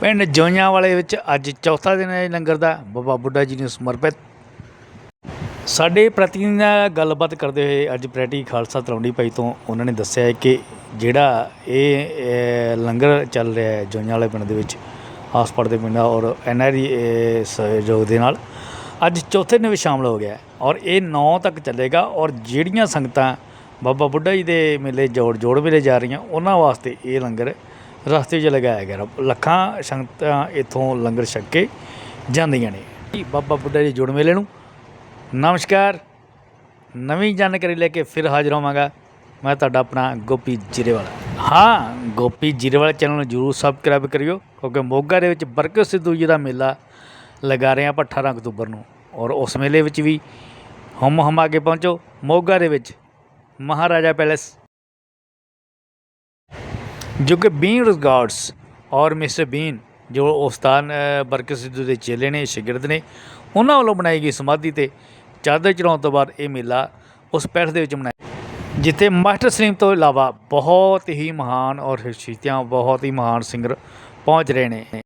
ਪਿੰਡ ਜੋਈਆਂ ਵਾਲੇ ਵਿੱਚ ਅੱਜ ਚੌਥਾ ਦਿਨ ਹੈ ਲੰਗਰ ਦਾ। ਬਾਬਾ ਬੁੱਢਾ ਜੀ ਨੂੰ ਸਮਰਪਿਤ। ਸਾਡੇ ਪ੍ਰਤੀਨਿਧੀ ਨਾਲ ਗੱਲਬਾਤ ਕਰਦੇ ਹੋਏ ਅੱਜ ਪ੍ਰੈਟੀ ਖਾਲਸਾ ਤਲਵੰਡੀ ਭਾਈ ਤੋਂ ਉਹਨਾਂ ਨੇ ਦੱਸਿਆ ਹੈ ਕਿ ਜਿਹੜਾ ਇਹ ਲੰਗਰ ਚੱਲ ਰਿਹਾ ਹੈ ਜੋਈਆਂ ਵਾਲੇ ਪਿੰਡ ਦੇ ਵਿੱਚ ਆਸ-ਪਾਸ ਦੇ ਪਿੰਡਾਂ ਔਰ ਐਨਆਰਈ ਸਹਿਯੋਗ ਦੇ ਨਾਲ, ਅੱਜ ਚੌਥੇ ਦਿਨ ਵਿੱਚ ਸ਼ਾਮਲ ਹੋ ਗਿਆ ਔਰ ਇਹ 9 ਤੱਕ ਚੱਲੇਗਾ ਔਰ ਜਿਹੜੀਆਂ ਸੰਗਤਾਂ ਬਾਬਾ ਬੁੱਢਾ ਜੀ ਦੇ ਮੇਲੇ ਜੋੜ ਜੋੜ ਮੇਲੇ ਜਾ ਰਹੀਆਂ, ਉਹਨਾਂ ਵਾਸਤੇ ਇਹ ਲੰਗਰ ਰਸਤੇ 'ਚ ਲਗਾਇਆ ਗਿਆ। ਲੱਖਾਂ ਸੰਗਤਾਂ ਇੱਥੋਂ ਲੰਗਰ ਛਕ ਕੇ ਜਾਂਦੀਆਂ ਨੇ। ਬਾਬਾ ਬੁੱਢਾ ਜੀ ਜੁੜ ਮੇਲੇ ਨੂੰ ਨਮਸਕਾਰ। ਨਵੀਂ ਜਾਣਕਾਰੀ ਲੈ ਕੇ ਫਿਰ ਹਾਜ਼ਰ ਹੋਵਾਂਗਾ ਮੈਂ ਤੁਹਾਡਾ ਆਪਣਾ ਗੋਪੀ ਜ਼ੀਰੇਵਾਲ। ਹਾਂ, ਗੋਪੀ ਜੀਰੇਵਾਲਾ ਚੈਨਲ ਨੂੰ ਜਰੂਰ ਸਬਸਕ੍ਰਾਈਬ ਕਰਿਓ ਕਿਉਂਕਿ ਮੋਗਾ ਦੇ ਵਿੱਚ ਬਰਕਤ ਸਿੱਧੂ ਜੀ ਦਾ ਮੇਲਾ ਲਗਾ ਰਹੇ ਆਪਾਂ 18 ਅਕਤੂਬਰ ਨੂੰ। ਔਰ ਉਸ ਮੇਲੇ ਵਿੱਚ ਵੀ ਹਮ ਹਮ ਕੇ ਪਹੁੰਚੋ। ਮੋਗਾ ਦੇ ਵਿੱਚ ਮਹਾਰਾਜਾ ਪੈਲੇਸ ਜੋ ਕਿ ਬੀਨ ਰਿਗਾਰਡਸ ਔਰ ਮਿਸਟਰ ਬੀਨ, ਜੋ ਉਸਤਾਦ ਬਰਕਤ ਸਿੱਧੂ ਦੇ ਚੇਲੇ ਨੇ, ਸ਼ਾਗਿਰਦ ਨੇ, ਉਹਨਾਂ ਵੱਲੋਂ ਬਣਾਈ ਗਈ ਸਮਾਧੀ ਤੇ ਚਾਦਰ ਚੜਾਉਣ ਤੋਂ ਬਾਅਦ ਇਹ ਮੇਲਾ ਉਸ ਪੈਠ ਦੇ ਵਿੱਚ ਮਨਾਇਆ ਜਿੱਥੇ ਮਾਸਟਰ ਸਲੀਮ ਤੋਂ ਇਲਾਵਾ ਬਹੁਤ ਹੀ ਮਹਾਨ ਔਰ ਸ਼ਖਸੀਅਤਾਂ, ਬਹੁਤ ਹੀ ਮਹਾਨ ਸਿੰਗਰ ਪਹੁੰਚ ਰਹੇ ਨੇ।